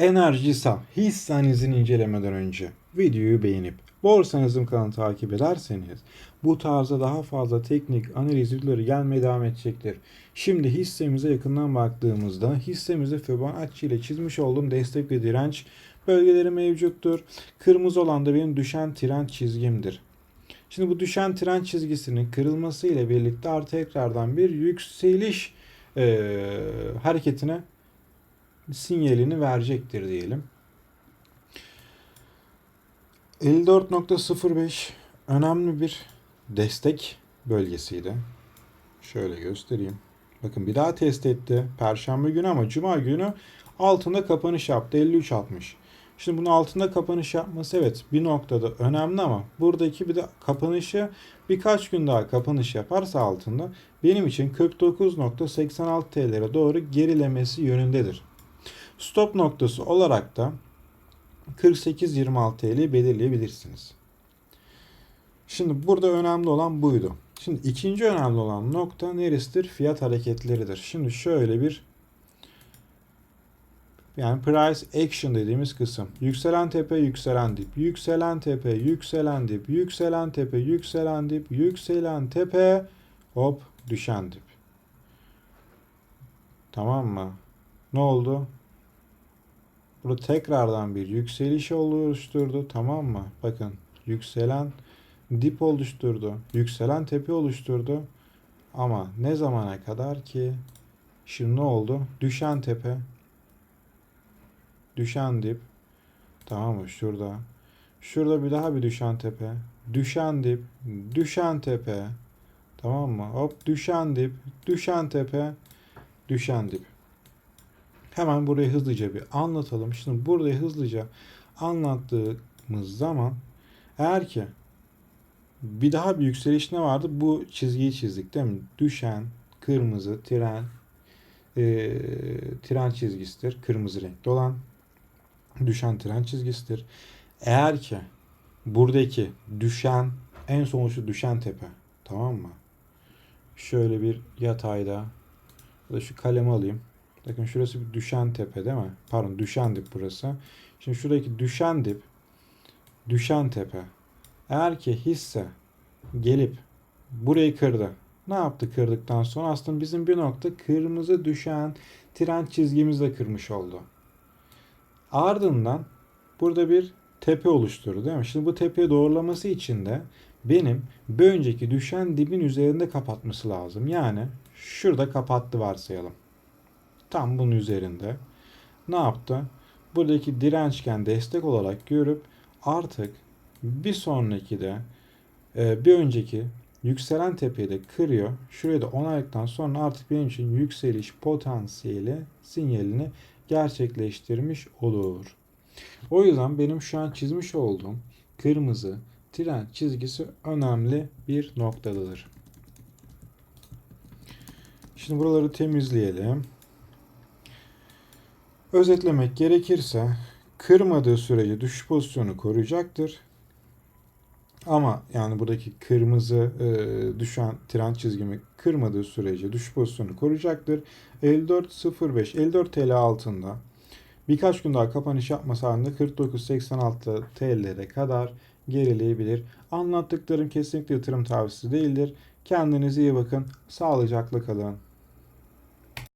Enerjisa hissenizin incelemeden önce videoyu beğenip borsanızın kanalını takip ederseniz bu tarzda daha fazla teknik analiz videoları gelmeye devam edecektir. Şimdi hissemize yakından baktığımızda hissemizde Fibonacci ile çizmiş olduğum destek ve direnç bölgeleri mevcuttur. Kırmızı olan da benim düşen trend çizgimdir. Şimdi bu düşen trend çizgisinin kırılması ile birlikte artı tekrardan bir yükseliş eee, hareketine sinyalini verecektir diyelim. 54.05 önemli bir destek bölgesiydi. Şöyle göstereyim. Bakın bir daha test etti. Perşembe günü ama cuma günü altında kapanış yaptı. 53.60. Şimdi bunun altında kapanış yapması evet bir noktada önemli ama buradaki bir de kapanışı birkaç gün daha kapanış yaparsa altında benim için 49.86 TL'lere doğru gerilemesi yönündedir. Stop noktası olarak da 48-26 TL'yi belirleyebilirsiniz. Şimdi burada önemli olan buydu. Şimdi ikinci önemli olan nokta neresidir? Fiyat hareketleridir. Şimdi şöyle bir yani price action dediğimiz kısım. Yükselen tepe, yükselen dip, yükselen tepe, yükselen dip, yükselen tepe, yükselen dip, yükselen tepe, hop düşen dip. Tamam mı? Ne oldu? Burada tekrardan bir yükseliş oluşturdu. Tamam mı? Bakın yükselen dip oluşturdu. Yükselen tepe oluşturdu. Ama ne zamana kadar ki? Şimdi ne oldu? Düşen tepe. Düşen dip. Tamam mı? Şurada. Şurada bir daha bir düşen tepe. Düşen dip. Düşen tepe. Tamam mı? Hop düşen dip. Düşen tepe. Düşen dip. Hemen burayı hızlıca bir anlatalım. Şimdi burayı hızlıca anlattığımız zaman eğer ki bir daha bir yükseliş ne vardı? Bu çizgiyi çizdik değil mi? Düşen, kırmızı, tren, e, tren çizgisidir. Kırmızı renkli olan düşen tren çizgisidir. Eğer ki buradaki düşen en sonuçta düşen tepe tamam mı? Şöyle bir yatayda ya da şu kalemi alayım. Bakın şurası bir düşen tepe değil mi? Pardon düşen dip burası. Şimdi şuradaki düşen dip düşen tepe. Eğer ki hisse gelip burayı kırdı. Ne yaptı kırdıktan sonra? Aslında bizim bir nokta kırmızı düşen trend çizgimizi de kırmış oldu. Ardından burada bir tepe oluşturdu değil mi? Şimdi bu tepeyi doğrulaması için de benim bir önceki düşen dibin üzerinde kapatması lazım. Yani şurada kapattı varsayalım. Tam bunun üzerinde. Ne yaptı? Buradaki dirençken destek olarak görüp artık bir sonraki de e, bir önceki yükselen tepeyi de kırıyor. Şurayı da onayladıktan sonra artık benim için yükseliş potansiyeli sinyalini gerçekleştirmiş olur. O yüzden benim şu an çizmiş olduğum kırmızı tren çizgisi önemli bir noktadadır. Şimdi buraları temizleyelim. Özetlemek gerekirse kırmadığı sürece düşüş pozisyonu koruyacaktır. Ama yani buradaki kırmızı e, düşen trend çizgimi kırmadığı sürece düşüş pozisyonu koruyacaktır. 54.05 54 TL altında birkaç gün daha kapanış yapmasa halinde 49.86 TL'lere kadar gerileyebilir. Anlattıklarım kesinlikle yatırım tavsiyesi değildir. Kendinize iyi bakın. Sağlıcakla kalın.